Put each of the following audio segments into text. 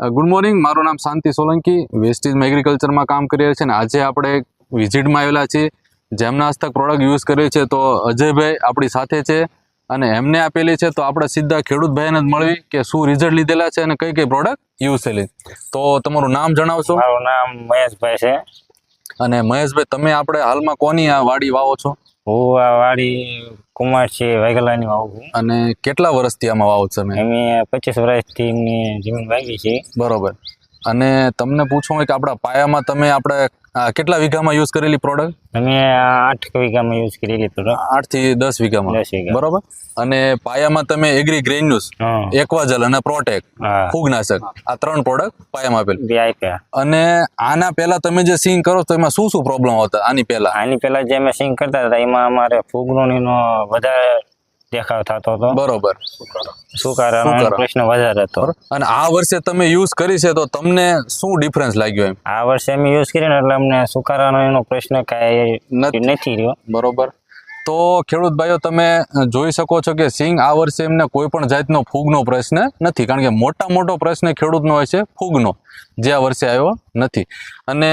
Good morning મારું નામ શાંતિ સોલંકી વેસ્ટીઝમાં એગ્રીકલ્ચરમાં કામ કરી રહ્યા છે અને આજે આપણે વિઝિટમાં આવેલા છીએ. જેમના હસ્તક પ્રોડક્ટ યુઝ કરીએ છીએ તો અજયભાઈ આપણી સાથે છે અને એમને આપેલી છે તો આપણે સીધા ખેડૂત ભાઈને જ મળવી કે શું રિઝલ્ટ લીધેલા છે અને કઈ કઈ પ્રોડક્ટ યુઝ થયેલી. તો તમારું નામ જણાવશો? મારું નામ મહેશભાઈ છે. અને મહેશભાઈ તમે આપણે હાલમાં કોની આ વાડી વાવો છો? હું આ વાડી છે વાઘેલાની વાવું છું. અને કેટલા વર્ષથી આમાં વાવો છે તમે? અમે પચીસ વર્ષથી એમની જમીન વાવી છે. બરોબર. અને તમને પૂછવું કે આપણા પાયામાં તમે આપણે કેટલા વીઘામાં યુઝ કરેલી પ્રોડક્ટ અમે આઠ વીઘામાં યુઝ કરેલી પ્રોડક્ટ આઠથી દસ વીઘામાં બરોબર? અને પાયામાં તમે એગ્રી ગ્રેન્યુસ એક્વાજલ અને પ્રોટેક ફૂગનાશક આ ત્રણ પ્રોડક્ટ પાયામાં આપેલ. અને આના પહેલા તમે જે સિંગ કરો તો એમાં શું શું પ્રોબ્લેમ હતા આની પહેલા. આની પહેલા જે અમે સિંગ કરતા હતા એમાં અમારે ફૂગનો વધારે દેખાવ થતો હતો બરોબર. સુકારાનો સુકારા. પ્રશ્ન વધારે હતો. અને આ વર્ષે તમે યુઝ કરી છે તો તમને શું ડિફરન્સ લાગ્યો એમ? આ વર્ષે અમે યુઝ કરીને એટલે અમને સુકારાનો એનો પ્રશ્ન કાંઈ નથી રહ્યો. બરોબર. તો ખેડૂત ભાઈઓ તમે જોઈ શકો છો કે સિંગ આ વર્ષે એમને કોઈ પણ જાતનો ફૂગનો પ્રશ્ન નથી. કારણ કે મોટા મોટો પ્રશ્ન ખેડૂતનો હોય છે ફૂગનો જે આ વર્ષે આવ્યો નથી. અને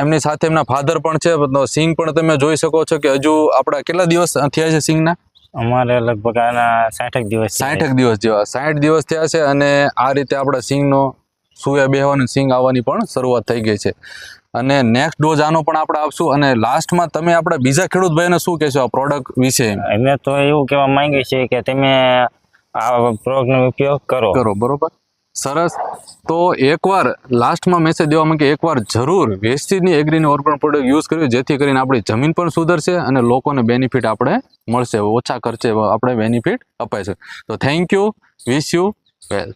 એમની સાથે એમના ફાધર પણ છે. સિંગ પણ તમે જોઈ શકો છો કે હજુ આપણા કેટલા દિવસ થયા છે સિંગના? અમારે લગભગ આના સાઠેક દિવસ સાઠક દિવસ જેવા. સાઠ દિવસ થયા છે અને આ રીતે આપણા સિંગનો સૂયા બેહવાની સિંગ આવવાની પણ શરૂઆત થઈ ગઈ છે. અને નેક્સ્ટ ડોઝ આનો પણ આપણે આપશું અને લાસ્ટમાં તમે આપણા બીજા ખેડૂત ભાઈને શું કહેશો આ પ્રોડક્ટ વિશે? અમે તો એવું કહેવા માંગીએ છીએ કે તમે આ પ્રોડક્ટનો ઉપયોગ કરો. કરો બરોબર? સરસ. તો એકવાર લાસ્ટમાં મેસેજ દેવા માંગે, એકવાર જરૂર વેસ્ટીજની એગ્રીની ઓર્ગન પ્રોડક્ટ યુઝ કર્યું જેથી કરીને આપણી જમીન પણ સુધરશે અને લોકોને બેનિફિટ આપણે મળશે, ઓછા ખર્ચે આપણે બેનિફિટ અપાય છે. તો thank you wish you well